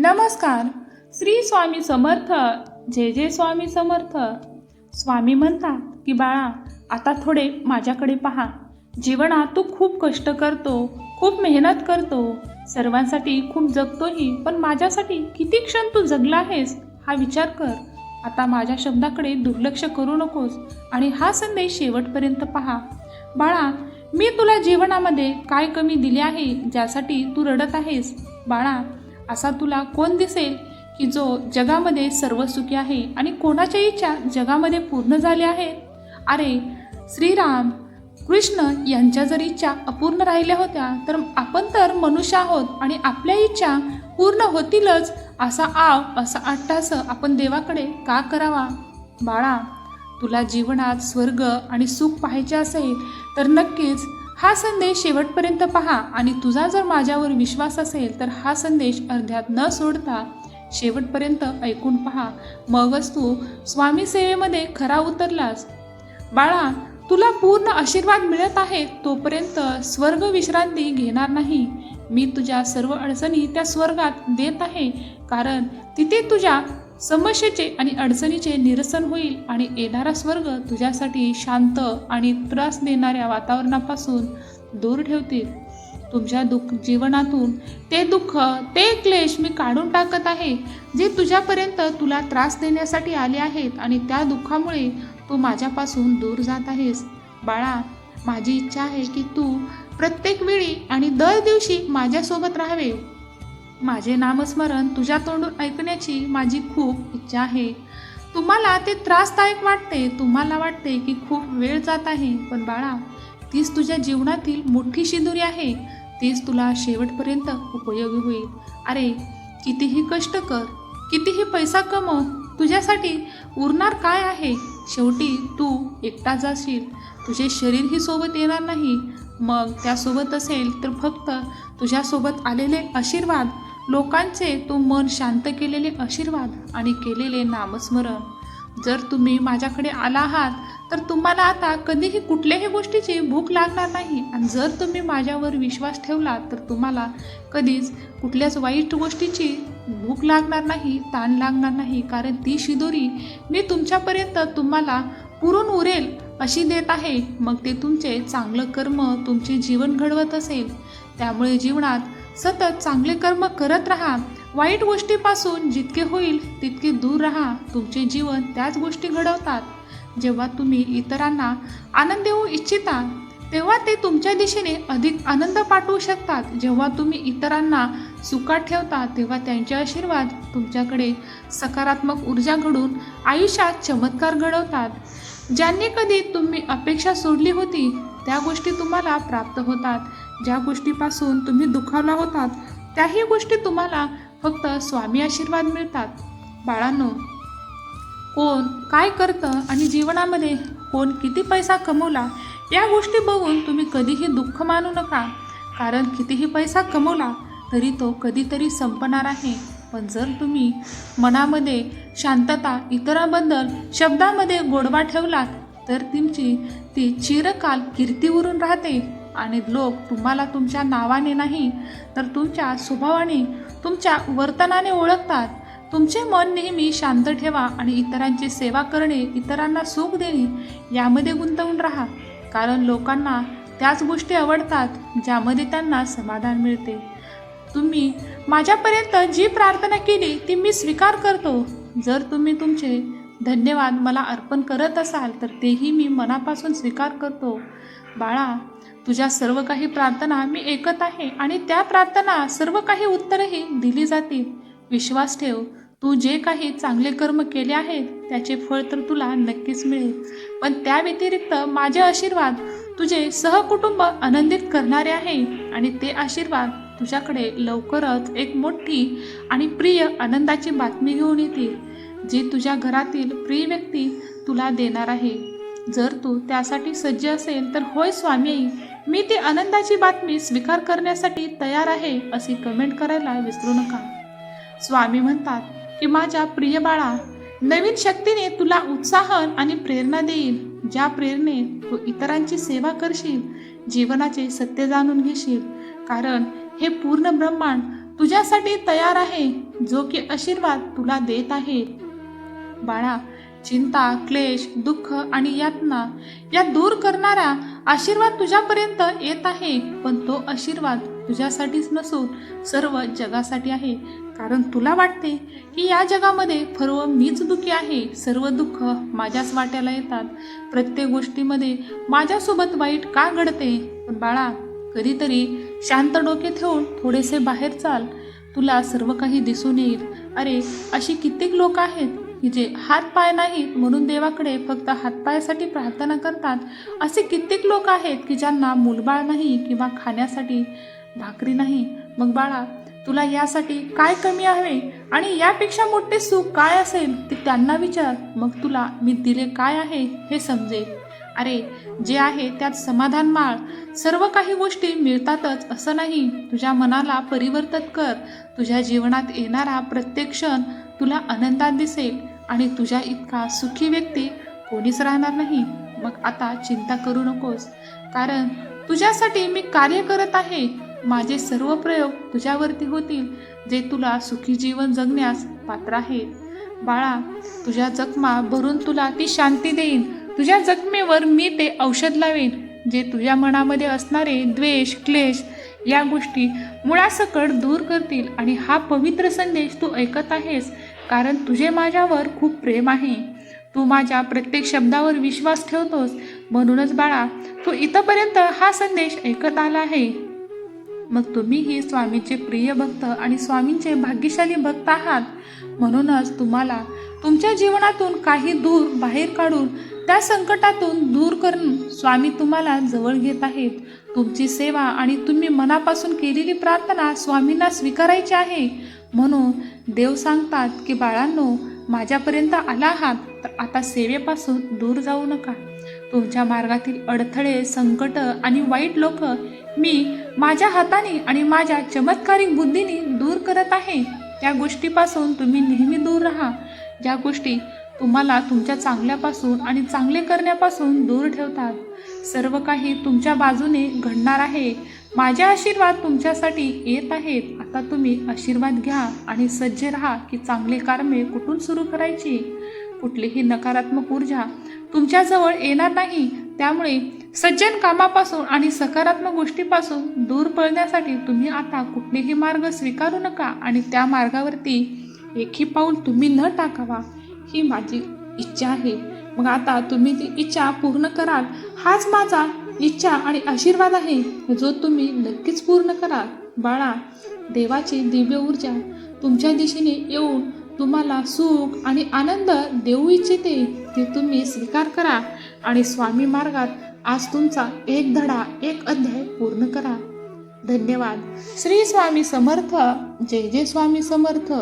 नमस्कार. श्री स्वामी समर्थ जे जे स्वामी समर्थ. स्वामी म्हणतात की बाळा आता थोडे माझ्याकडे पहा. जीवनात तू खूप कष्ट करतो खूप मेहनत करतो. सर्वांसाठी खूप जगतोही पण माझ्यासाठी किती क्षण तू जगला आहेस हा विचार कर. आता माझ्या शब्दाकडे दुर्लक्ष करू नकोस आणि हा संदेश शेवटपर्यंत पहा. बाळा मी तुला जीवनामध्ये काय कमी दिले आहे ज्यासाठी तू रडत आहेस? बाळा असा तुला कोण दिसेल की जो जगामध्ये सर्व सुखी आहे आणि कोणाच्या इच्छा जगामध्ये पूर्ण झाल्या आहेत अरे श्रीराम कृष्ण यांच्या जर इच्छा अपूर्ण राहिल्या होत्या तर आपण तर मनुष्य आहोत आणि आपल्या इच्छा पूर्ण होतीलच असा आव असा अट्टास आपण देवाकडे का करावा? बाळा तुला जीवनात स्वर्ग आणि सुख पाहायचे असेल तर नक्कीच हा संदेश शेवटपर्यंत पहा आणि तुझा जर माझ्यावर विश्वास असेल तर हा संदेश अर्ध्यात न सोडता शेवटपर्यंत ऐकून पहा. मगच तू स्वामी सेवेमध्ये खरा उतरलास. बाळा तुला पूर्ण आशीर्वाद मिळत आहे तोपर्यंत स्वर्ग विश्रांती घेणार नाही. मी तुझ्या सर्व अडचणी त्या स्वर्गात देत आहे. कारण तिथे तुझ्या समस्येचे आणि अडचणीचे निरसन होईल आणि येणारा स्वर्ग तुझ्यासाठी शांत आणि त्रास देणाऱ्या वातावरणापासून दूर ठेवतील. तुमच्या दुःख जीवनातून ते दुःख ते क्लेश मी काढून टाकत आहे जे तुझ्यापर्यंत तुला त्रास देण्यासाठी आले आहेत आणि त्या दुःखामुळे तू माझ्यापासून दूर जात आहेस. बाळा माझी इच्छा आहे की तू प्रत्येक वेळी आणि दर दिवशी माझ्यासोबत राहावे. माझे नामस्मरण तुझ्या तोंडून ऐकण्याची माझी खूप इच्छा आहे. तुम्हाला ते त्रासदायक वाटते तुम्हाला वाटते की खूप वेळ जात आहे पण बाळा तीच तुझ्या जीवनातील मोठी शिदुरी आहे तीच तुला शेवटपर्यंत उपयोगी होईल. अरे कितीही कष्ट कर कितीही पैसा कमव तुझ्यासाठी उरणार काय आहे? शेवटी तू एकटा जाशील तुझे शरीरही सोबत येणार नाही. मग त्यासोबत असेल तर फक्त तुझ्यासोबत आलेले आशीर्वाद लोकांचे तो मन शांत केलेले आशीर्वाद आणि केलेले नामस्मरण. जर तुम्ही माझ्याकडे आला आहात तर तुम्हाला आता कधीही कुठल्याही गोष्टीची भूक लागणार नाही. आणि जर तुम्ही माझ्यावर विश्वास ठेवला तर तुम्हाला कधीच कुठल्याच वाईट गोष्टीची भूक लागणार नाही ताण लागणार नाही. कारण ती शिदोरी मी तुमच्यापर्यंत तुम्हाला पुरून उरेल अशी देत आहे. मग ते तुमचे चांगलं कर्म तुमचे जीवन घडवत असेल. त्यामुळे जीवनात सतत चांगले कर्म करत राहा. वाईट गोष्टीपासून जितके होईल तितके दूर राहा. तुमचे जीवन त्याच गोष्टी घडवतात. जेव्हा तुम्ही इतरांना आनंद देऊ इच्छिता तेव्हा ते तुमच्या दिशेने अधिक आनंद पाठवू शकतात. जेव्हा तुम्ही इतरांना सुखात ठेवता तेव्हा त्यांचे आशीर्वाद तुमच्याकडे सकारात्मक ऊर्जा घडून आयुष्यात चमत्कार घडवतात. ज्यांनी कधी तुम्ही अपेक्षा सोडली होती त्या गोष्टी तुम्हाला प्राप्त होतात. ज्या गोष्टीपासून तुम्ही दुखावला होतात त्याही गोष्टी तुम्हाला फक्त स्वामी आशीर्वाद मिळतात. बाळांनो कोण काय करतं आणि जीवनामध्ये कोण किती पैसा कमवला या गोष्टी बघून तुम्ही कधीही दुःख मानू नका. कारण कितीही पैसा कमवला तरी तो कधीतरी संपणार आहे. पण जर तुम्ही मनामध्ये शांतता इतरांबद्दल शब्दामध्ये गोडवा ठेवलात तर तुमची ती चिरकाल कीर्तीवरून राहते. आणि लोक तुम्हाला तुमच्या नावाने नाही तर तुमच्या स्वभावाने तुमच्या वर्तनाने ओळखतात. तुमचे मन नेहमी शांत ठेवा आणि इतरांची सेवा करणे इतरांना सुख देणे यामध्ये गुंतवून राहा. कारण लोकांना त्याच गोष्टी आवडतात ज्यामध्ये त्यांना समाधान मिळते. तुम्ही माझ्यापर्यंत जी प्रार्थना केली ती मी स्वीकार करतो. जर तुम्ही तुमचे धन्यवाद मला अर्पण करत असाल तर तेही मी मनापासून स्वीकार करतो. बाळा तुझ्या सर्व काही प्रार्थना मी ऐकत आहे आणि त्या प्रार्थना सर्व काही उत्तरही दिली जातील. विश्वास ठेव तू जे काही चांगले कर्म केले आहेत त्याचे फळ तर तुला नक्कीच मिळेल. पण त्या व्यतिरिक्त माझे आशीर्वाद तुझे सहकुटुंब आनंदित करणारे आहे आणि ते आशीर्वाद तुझ्याकडे लवकरच एक मोठी आणि प्रिय आनंदाची बातमी घेऊन येतील जी तुझ्या घरातील प्रिय व्यक्ती तुला देणार आहे. जर तू त्यासाठी सज्ज असेल तर होय स्वामी मी ती आनंदाची बातमी स्वीकार करण्यासाठी तयार आहे अशी कमेंट करायला विसरू नका. स्वामी म्हणतात की माझ्या प्रिय बाळा नवीन शक्तीने तुला उत्साह आणि प्रेरणा देईल ज्या प्रेरणे तू इतरांची सेवा करशील जीवनाचे सत्य जाणून घेशील. कारण हे पूर्ण ब्रह्मांड तुझ्यासाठी तयार आहे जो की आशीर्वाद तुला देत आहे. बाळा चिंता क्लेश दुःख आणि यातना या दूर करणारा आशीर्वाद तुझ्यापर्यंत येत आहे. पण तो आशीर्वाद तुझ्यासाठीच नसून सर्व जगासाठी आहे. कारण तुला वाटते की या जगामध्ये सर्व मीच दुःखी आहे. सर्व दुःख माझ्याच वाट्याला येतात. प्रत्येक गोष्टीमध्ये माझ्यासोबत वाईट का घडते? पण बाळा कधीतरी शांत डोके ठेवून थोडेसे बाहेर चाल. तुला सर्व काही दिसून येईल. अरे अशी कित्येक लोक आहेत. जे हातपाय नाहीत म्हणून देवाकडे फक्त हातपायासाठी प्रार्थना करतात असे कित्येक लोक आहेत की ज्यांना मूलबाळ नाही किंवा खाण्यासाठी भाकरी नाही. मग बाळा तुला यासाठी काय कमी हवे आणि यापेक्षा मोठे सुख काय असेल ते त्यांना विचार. मग तुला मी दिले काय आहे हे समजेल. अरे जे आहे त्यात समाधान माळ. सर्व काही गोष्टी मिळतातच असं नाही. तुझ्या मनाला परिवर्तन कर. तुझ्या जीवनात येणारा प्रत्येक क्षण तुला आनंदात दिसेल आणि तुझ्या इतका सुखी व्यक्ती कोणीच राहणार नाही. मग आता चिंता करू नकोस. कारण तुझ्यासाठी मी कार्य करत आहे. माझे सर्व प्रयोग तुझ्यावरती होतील जे तुला सुखी जीवन जगण्यास पात्र आहे. बाळा तुझ्या जखमा भरून तुला ती शांती देईन. तुझ्या जखमेवर मी ते औषध लावेन जे तुझ्या मनामध्ये असणारे द्वेष क्लेश या गोष्टी मुळासकट दूर करतील आणि हा पवित्र संदेश तू ऐकत आहेस कारण तुझे माझ्यावर खूप प्रेम आहे. तू माझ्या प्रत्येक शब्दावर विश्वास ठेवतोस. म्हणूनच बाळा तू इथंपर्यंत हा संदेश ऐकत आला आहे. मग तुम्हीही स्वामीचे प्रिय भक्त आणि स्वामींचे भाग्यशाली भक्त आहात. म्हणूनच तुम्हाला तुमच्या जीवनातून काही दूर बाहेर काढून त्या संकटातून दूर करून स्वामी तुम्हाला जवळ घेत आहेत. तुमची सेवा आणि तुम्ही मनापासून केलेली प्रार्थना स्वामींना स्वीकारायची आहे. म्हणून देव सांगतात की बाळांनो माझ्यापर्यंत आला आहात तर आता सेवेपासून दूर जाऊ नका. तुमच्या मार्गातील अडथळे संकट आणि वाईट लोक मी माझ्या हाताने आणि माझ्या चमत्कारिक बुद्धीने दूर करत आहे. त्या गोष्टीपासून तुम्ही नेहमी दूर राहा. ज्या गोष्टी तुम्हाला तुमच्या चांगल्यापासून आणि चांगले करण्यापासून दूर ठेवतात सर्व काही तुमच्या बाजूने घडणार आहे. माझे आशीर्वाद तुमच्यासाठी येत आहेत. आता तुम्ही आशीर्वाद घ्या आणि सज्ज राहा की चांगले कार्मे कुठून सुरू करायची? कुठलीही नकारात्मक ऊर्जा तुमच्याजवळ येणार नाही. त्यामुळे सज्जन कामापासून आणि सकारात्मक गोष्टीपासून दूर पळण्यासाठी तुम्ही आता कुठलेही मार्ग स्वीकारू नका आणि त्या मार्गावरती एकही पाऊल तुम्ही न टाकावा. ही माझी इच्छा आहे. मग आता तुम्ही ती इच्छा पूर्ण कराल. हाच माझा इच्छा आणि आशीर्वाद आहे जो तुम्ही नक्कीच पूर्ण कराल. बाळा देवाची दिव्य ऊर्जा तुमच्या दिशेने येऊन तुम्हाला सुख आणि आनंद देऊ इच्छिते ते तुम्ही स्वीकार करा आणि स्वामी मार्गात आज तुमचा एक धडा एक अध्याय पूर्ण करा. धन्यवाद. श्री स्वामी समर्थ. जय जय स्वामी समर्थ.